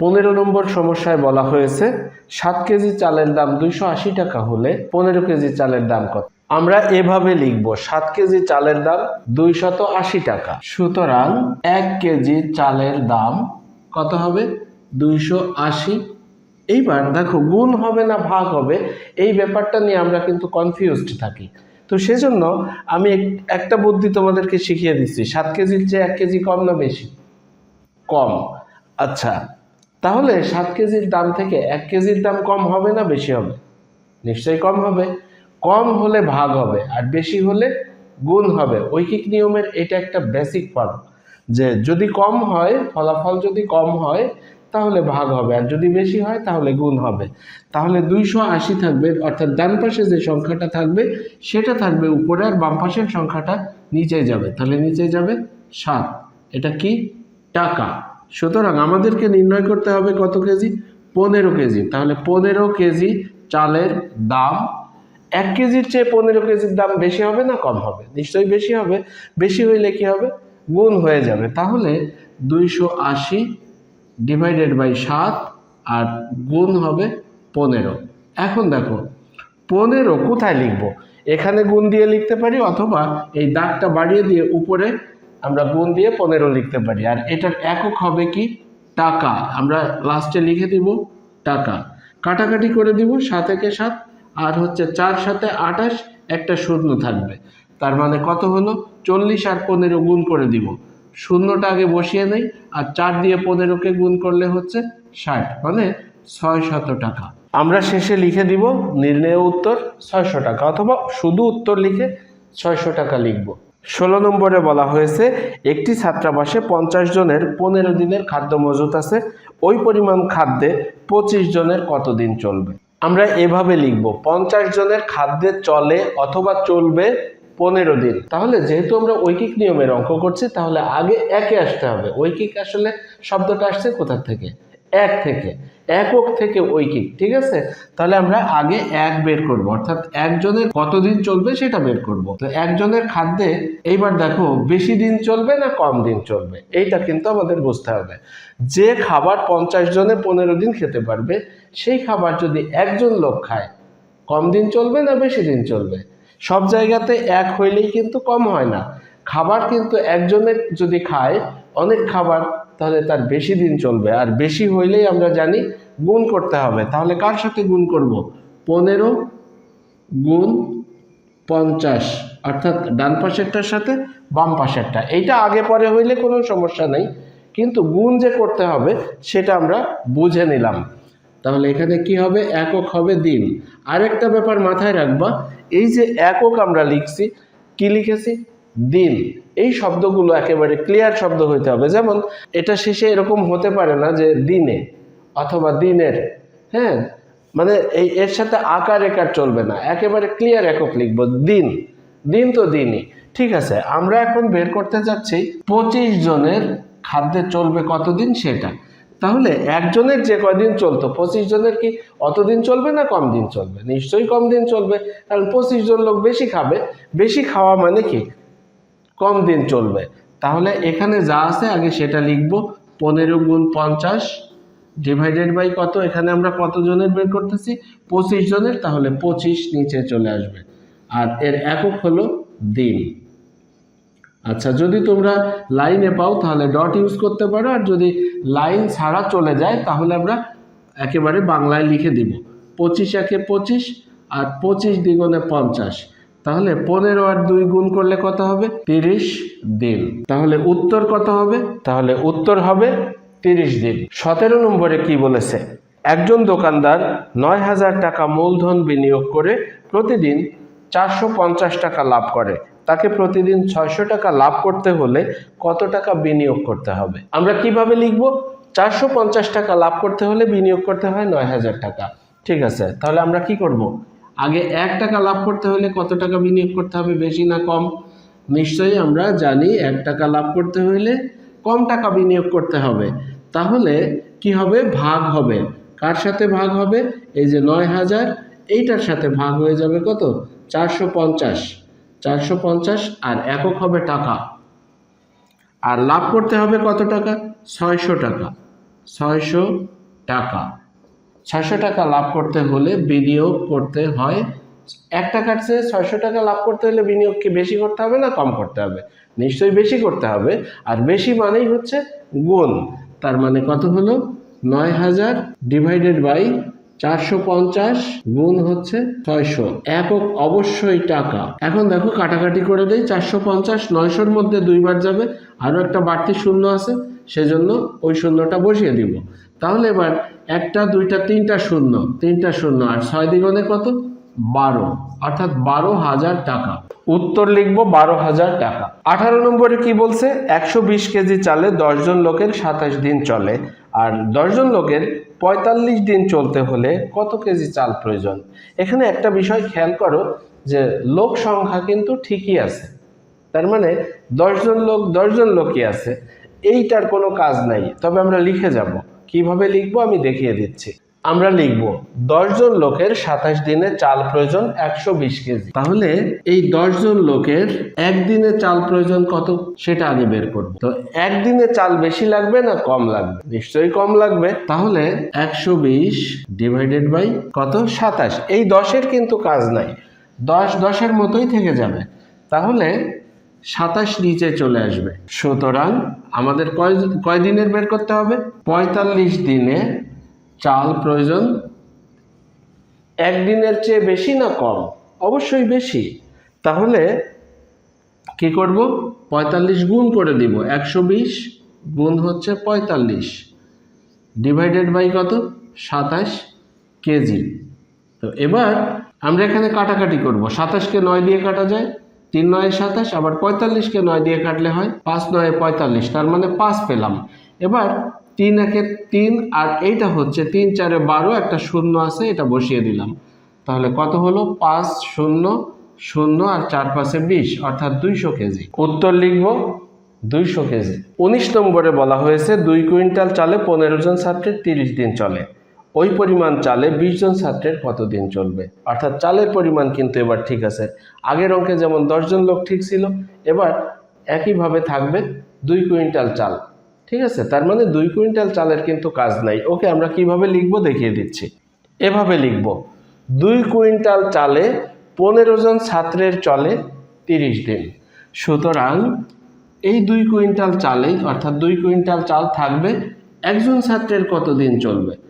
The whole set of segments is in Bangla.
পনেরো নম্বর সমস্যায় বলা হয়েছে, সাত কেজি চালের দাম দুইশো আশি টাকা হলে পনেরো কেজি চালের দাম কত? আমরা এভাবে লিখব, সাত কেজি চালের দাম দুইশত আশি টাকা। সুতরাং এক কেজি চালের দাম কত হবে? দুইশো আশি। এইবার দেখো, গুণ হবে না ভাগ হবে, এই ব্যাপারটা নিয়ে আমরা কিন্তু কনফিউজড থাকি। তো সেজন্য আমি এক- একটা বুদ্ধি তোমাদেরকে শিখিয়ে দিচ্ছি, সাত কেজির চেয়ে এক কেজি কম না বেশি? কম। আচ্ছা তাহলে সাত কেজির দাম থেকে এক কেজির দাম কম হবে না বেশি হবে? নিশ্চয়ই কম হবে। কম হলে ভাগ হবে, আর বেশি হলে গুণ হবে। ঐকিক নিয়মের এটা একটা বেসিক ফর্ম যে যদি কম হয়, ফলাফল যদি কম হয়, তাহলে ভাগ হবে, আর যদি বেশি হয়, তাহলে গুণ হবে। তাহলে দুইশো আশি থাকবে, অর্থাৎ ডান পাশে যে সংখ্যাটা থাকবে, সেটা থাকবে উপরে, আর বাম পাশের সংখ্যাটা নিচে যাবে। তাহলে নিচে যাবে সাত। এটা কি? টাকা। সুতরাং আমাদেরকে নির্ণয় করতে হবে কত কেজি? পনেরো কেজি। তাহলে পনেরো কেজি চালের দাম, এক কেজির চেয়ে পনেরো কেজির দাম বেশি হবে না কম হবে? নিশ্চয়ই বেশি হবে। বেশি হইলে কি হবে? গুণ হয়ে যাবে। তাহলে দুইশো আশি ডিভাইডেড বাই সাত আর গুণ হবে পনেরো। এখন দেখো, পনেরো কোথায় লিখব? এখানে গুণ দিয়ে লিখতে পারি অথবা এই দাগটা বাড়িয়ে দিয়ে উপরে আমরা গুণ দিয়ে পনেরো লিখতে পারি। আর এটার একক হবে কি? টাকা। আমরা লাস্টে লিখে দিব টাকা। কাটাকাটি করে দিব সাত একে সাত, আর হচ্ছে চার সাথে আঠাশ, একটা শূন্য থাকবে। তার মানে কত হলো? চল্লিশ আর পনেরো গুণ করে দিব। শূন্যটা আগে বসিয়ে নেই, আর চার দিয়ে পনেরোকে গুণ করলে হচ্ছে ষাট মানে ছয় শত টাকা। আমরা শেষে লিখে দিব নির্ণয় উত্তর ছয়শো টাকা, অথবা শুধু উত্তর লিখে ছয়শো টাকা লিখব। ষোলো নম্বরে বলা হয়েছে, একটি ছাত্রাবাসে পঞ্চাশ জনের পনেরো দিনের খাদ্য মজুত আছে, ওই পরিমাণ খাদ্যে পঁচিশ জনের কতদিন চলবে? আমরা এভাবে লিখব, পঞ্চাশ জনের খাদ্যে চলে অথবা চলবে পনেরো দিন। তাহলে যেহেতু আমরা ঐকিক নিয়মের অঙ্ক করছি, তাহলে আগে একে আসতে হবে। ঐকিক আসলে শব্দটা আসছে কোথা থেকে? এক থেকে, একক থেকে ঐকিক, ঠিক আছে? তাহলে আমরা আগে এক বের করব, অর্থাৎ একজনের কতদিন চলবে সেটা বের করব। তো একজনের খাদ্যে এইবার দেখো, বেশি দিন চলবে না কম দিন চলবে? এইটা কিন্তু আমাদের বুঝতে হবে। যে খাবার পঞ্চাশ জনে পনেরো দিন খেতে পারবে, সেই খাবার যদি একজন লোক খায়, কম দিন চলবে না বেশি দিন চলবে? সব জায়গাতে এক হইলেই কিন্তু কম হয় না। খাবার কিন্তু একজনের যদি খায়, অনেক খাবার তাহলে তার বেশি দিন চলবে। আর বেশি হইলেই আমরা জানি গুণ করতে হবে। তাহলে কার সাথে গুণ করব? পনেরো গুণ পঞ্চাশ, অর্থাৎ ডান পাশেরটার সাথে বাম পাশেরটা। এইটা আগে পরে হইলে কোনো সমস্যা নেই। কিন্তু গুণ যে করতে হবে, সেটা আমরা বুঝে নিলাম। তাহলে এখানে কি হবে? একক হবে দিন। আরেকটা ব্যাপার মাথায় রাখবা, এই যে একক আমরা লিখছি, কি লিখেছি? দিন। এই শব্দগুলো একেবারে ক্লিয়ার শব্দ হইতে হবে। যেমন, এটা শেষে এরকম হতে পারে না যে দিনে অথবা দিনের হ্যাঁ? মানে এই এর সাথে আকার একার চলবে না। একেবারে ক্লিয়ার একক লিখব, দিন। দিন তো দিনই। ঠিক আছে, আমরা এখন বের করতে যাচ্ছি, পঁচিশ জনের খাদ্যে চলবে কতদিন সেটা? তাহলে একজনের যে কয়দিন চলতো, পঁচিশ জনের কি অতদিন চলবে না কম দিন চলবে? নিশ্চয়ই কম দিন চলবে। কারণ পঁচিশ জন লোক বেশি খাবে। বেশি খাওয়া মানে কি? কম দিন চলবে। তাহলে এখানে যা আছে আগে সেটা লিখব। পনেরো গুণ পঞ্চাশ ডিভাইডেড বাই কত? এখানে আমরা কত জনের বের করতেছি? পঁচিশ জনের, তাহলে পঁচিশ নিচে চলে আসবে। আর এর একক হলো দিন। আচ্ছা যদি তোমরা লাইনে পাও, তাহলে ডট ইউজ করতে পারো। আর যদি লাইন ছাড়া চলে যায়, তাহলে আমরা একেবারে বাংলায় লিখে দিব। পঁচিশ একে পঁচিশ, আর পঁচিশ দ্বিগুণে পঞ্চাশ। তাহলে পনেরো আর দুই গুণ করলে কত হবে? তিরিশ দিন। তাহলে উত্তর কত হবে? তাহলে উত্তর হবে তিরিশ দিন। সতেরো নম্বরে কি বলেছে? একজন দোকানদার নয় হাজার টাকা মূলধন বিনিয়োগ করে প্রতিদিন চারশো পঞ্চাশ টাকা লাভ করে। তাকে প্রতিদিন ছয়শো টাকা লাভ করতে হলে কত টাকা বিনিয়োগ করতে হবে? আমরা কীভাবে লিখব? চারশো পঞ্চাশ টাকা লাভ করতে হলে বিনিয়োগ করতে হয় নয় হাজার টাকা। ঠিক আছে, তাহলে আমরা কি করব? আগে এক টাকা লাভ করতে হলে কত টাকা বিনিয়োগ করতে হবে, বেশি না কম? নিশ্চয়ই আমরা জানি এক টাকা লাভ করতে হলে কম টাকা বিনিয়োগ করতে হবে। তাহলে কি হবে? ভাগ হবে। কার সাথে ভাগ হবে? এই যে নয় হাজার, এইটার সাথে ভাগ হয়ে যাবে কত? চারশো পঞ্চাশ। চারশো পঞ্চাশ আর একক হবে টাকা। আর লাভ করতে হবে কত টাকা? ছয়শো টাকা। ছয়শো টাকা। ছয়শো টাকা লাভ করতে হলে বিনিয়োগ করতে হয়। এক টাকার চেয়ে ছয়শো টাকা লাভ করতে হলে বিনিয়োগ কি বেশি করতে হবে না কম করতে হবে? নিশ্চয়ই বেশি করতে হবে। আর বেশি মানেই হচ্ছে গুণ। তার মানে কত হলো? নয় হাজার ডিভাইডেড বাই চারশো পঞ্চাশ গুণ হচ্ছে ছয়শো। একক অবশ্যই টাকা। এখন দেখো কাটাকাটি করে দেই। চারশো পঞ্চাশ নয়শোর মধ্যে দুইবার যাবে। আরও একটা বাড়তি শূন্য আছে। সেজন্য ওই শূন্যটা বসিয়ে দিব। তাহলে এবার একটা, দুইটা, তিনটা শূন্য তিনটা শূন্য, আর ছয় দ্বিগুণে কত? বারো। অর্থাৎ বারো হাজার টাকা। উত্তর লিখব বারো হাজার টাকা। আঠারো নম্বরে কি বলছে? একশো বিশ কেজি চালে দশজন লোকের সাতাশ দিন চলে, আর দশজন লোকের পঁয়তাল্লিশ দিন চলতে হলে কত কেজি চাল প্রয়োজন? এখানে একটা বিষয় খেয়াল করো যে লোক সংখ্যা কিন্তু ঠিকই আছে। তার মানে দশজন লোক দশজন লোকই আছে। এইটার কোনো কাজ নাই। তবে আমরা লিখে যাব। কীভাবে লিখব আমি দেখিয়ে দিচ্ছি। আমরা লিখব, দশজন লোকের সাতাশ দিনে চাল প্রয়োজন একশো বিশ কেজি। তাহলে এই দশজন লোকের একদিনে চাল প্রয়োজন কত? সেটা আগে বের করব। তো একদিনে চাল বেশি লাগবে না কম লাগবে? নিশ্চয়ই কম লাগবে। তাহলে একশো বিশ ডিভাইডেড বাই কত? সাতাশ। এই দশের কিন্তু কাজ নাই। দশ দশের মতোই থেকে যাবে। তাহলে সাতাশ নিচে চলে আসবে। সুতরাং আমাদের কয় কয় দিনের বের করতে হবে? পঁয়তাল্লিশ দিনে চাল প্রয়োজন। একদিনের চেয়ে বেশি না কম? অবশ্যই বেশি। তাহলে কি করব? পঁয়তাল্লিশ গুণ করে দিব, একশো বিশ গুণ হচ্ছে পঁয়তাল্লিশ। ডিভাইডেড বাই কত? সাতাশ কেজি। তো এবার আমরা এখানে কাটাকাটি করব। সাতাশকে নয় দিয়ে কাটা যায়। তিন নয় সাতাশ, আবার পঁয়তাল্লিশকে নয় দিয়ে কাটলে হয় পাঁচ নয় পঁয়তাল্লিশ, তার মানে পাঁচ পেলাম। এবার তিন একে তিন আর এইটা হচ্ছে তিন চারে বারো, একটা শূন্য আছে, এটা বসিয়ে দিলাম। তাহলে কত হলো? পাঁচ, শূন্য শূন্য আর চার পাঁচে বিশ, অর্থাৎ দুইশো কেজি। উত্তর লিখব, দুইশো কেজি। উনিশ নম্বরে বলা হয়েছে, দুই কুইন্টাল চালে পনেরো জন ছাত্রের তিরিশ দিন চলে। ওই পরিমাণ চালে বিশ জন ছাত্রের কতদিন চলবে? অর্থাৎ চালের পরিমাণ কিন্তু এবার ঠিক আছে। আগের অঙ্কে যেমন দশজন লোক ঠিক ছিল, এবার একইভাবে থাকবে দুই কুইন্টাল চাল। ঠিক আছে? তার মানে দুই কুইন্টাল চালের কিন্তু কাজ নাই। ওকে আমরা কীভাবে লিখব দেখিয়ে দিচ্ছি। এভাবে লিখব, দুই কুইন্টাল চালে পনেরো জন ছাত্রের চলে তিরিশ দিন। সুতরাং এই দুই কুইন্টাল চালেই, অর্থাৎ দুই কুইন্টাল চাল থাকবে, একজন ছাত্রের কতদিন চলবে?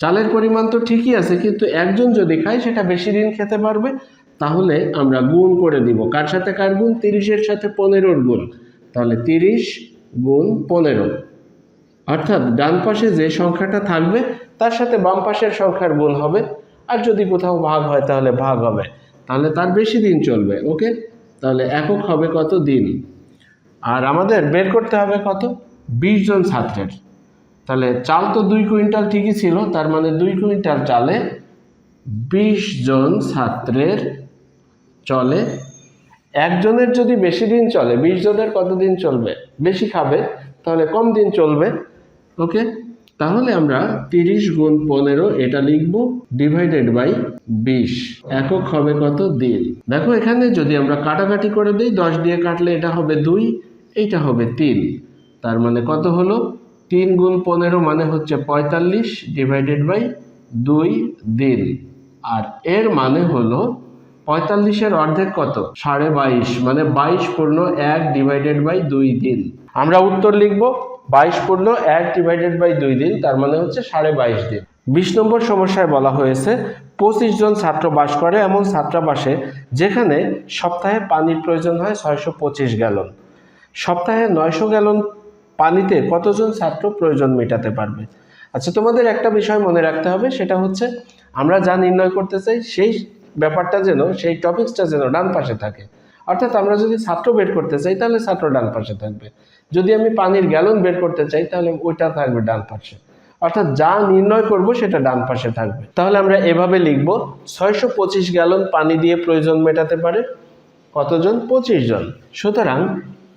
চালের পরিমাণ তো ঠিকই আছে, কিন্তু একজন যদি খায়, সেটা বেশি দিন খেতে পারবে, তাহলে আমরা গুণ করে দিব। কার সাথে কার গুণ? তিরিশের সাথে পনেরোর গুণ। তাহলে তিরিশ গুণ পনেরো। অর্থাৎ ডান পাশে যে সংখ্যাটা থাকবে, তার সাথে বাম পাশের সংখ্যার গুণ হবে, আর যদি কোথাও ভাগ হয়, তাহলে ভাগ হবে। তাহলে তার বেশি দিন চলবে, ওকে? তাহলে একক হবে কত? দিন। আর আমাদের বের করতে হবে কত? বিশ জন ছাত্রের। তাহলে চাল তো দুই কুইন্টাল ঠিকই ছিল, তার মানে দুই কুইন্টাল চালে বিশ জন ছাত্রের চলে। একজনের যদি বেশি দিন চলে, বিশ জনের কতদিন চলবে? বেশি খাবে, তাহলে কম দিন চলবে। ওকে? তাহলে আমরা তিরিশ গুণ পনেরো এটা লিখব ডিভাইডেড বাই বিশ। একক হবে কত? দিন। দেখো এখানে যদি আমরা কাটাকাটি করে দিই, দশ দিয়ে কাটলে এটা হবে দুই, এইটা হবে তিন। তার মানে কত হলো? তিন গুণ পনেরো মানে হচ্ছে পঁয়তাল্লিশ ডিভাইডেড বাই দুই দিন। আর এর মানে হলো পঁয়তাল্লিশের অর্ধেক কত? সাড়ে বাইশ মানে বাইশ পূর্ণ এক ডিভাইডেড বাই দুই দিন। আমরা উত্তর লিখব, বাইশ পূর্ণ এক ডিভাইডেড বাই দুই দিন, তার মানে হচ্ছে সাড়ে বাইশ দিন। বিশ নম্বর সমস্যায় বলা হয়েছে, পঁচিশ জন ছাত্র বাস করে এমন ছাত্রাবাসে যেখানে সপ্তাহে পানির প্রয়োজন হয় ছয়শো পঁচিশ গ্যালন। সপ্তাহে নয়শো গ্যালন পানিতে কতজন ছাত্র প্রয়োজন মেটাতে পারবে? আচ্ছা তোমাদের একটা বিষয় মনে রাখতে হবে, সেটা হচ্ছে আমরা যা নির্ণয় করতে চাই, সেই ব্যাপারটা যেন, সেই টপিক্সটা যেন ডান পাশে থাকে। অর্থাৎ আমরা যদি ছাত্র বের করতে চাই, তাহলে ছাত্র ডান পাশে থাকবে। যদি আমি পানির গ্যালন বের করতে চাই, তাহলে ওইটা থাকবে ডান পাশে। অর্থাৎ যা নির্ণয় করব, সেটা ডান পাশে থাকবে। তাহলে আমরা এভাবে লিখব, ছয়শো পঁচিশ গ্যালন পানি দিয়ে প্রয়োজন মেটাতে পারে কতজন? পঁচিশ জন। সুতরাং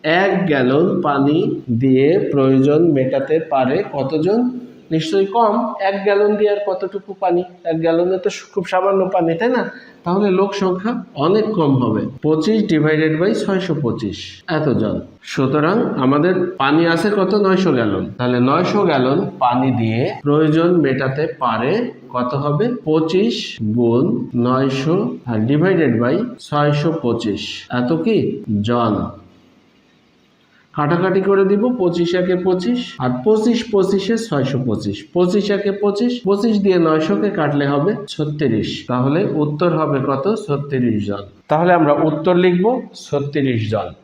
এক গ্যালন পানি দিয়ে প্রয়োজন মেটাতে পারে কতজন? নিশ্চয়ই কম। এক গ্যালন দিয়ে আর কতটুকু পানি? এক গ্যালনে তো খুব সামান্য পানি, তাই না? তাহলে লোক সংখ্যা অনেক কম হবে। পঁচিশ ডিভাইডেড বাই ছয়শো পঁচিশ। এতজন। সুতরাং আমাদের পানি আছে কত? নয়শো গ্যালন। তাহলে নয়শো গ্যালন পানি দিয়ে প্রয়োজন মেটাতে পারে কত হবে? পঁচিশ গুণ নয়শো আর ডিভাইডেড বাই ছয়শো পঁচিশ। এত কি? জন। কাটাকাটি করে দিব পঁচিশ একে পঁচিশ আর পঁচিশ পঁচিশে ছয়শো পঁচিশ। পঁচিশ একে পঁচিশ পঁচিশ দিয়ে নয়শোকে কাটলে হবে ছত্রিশ। তাহলে উত্তর হবে কত? ছত্রিশ জন। তাহলে আমরা উত্তর লিখব ছত্রিশ জন।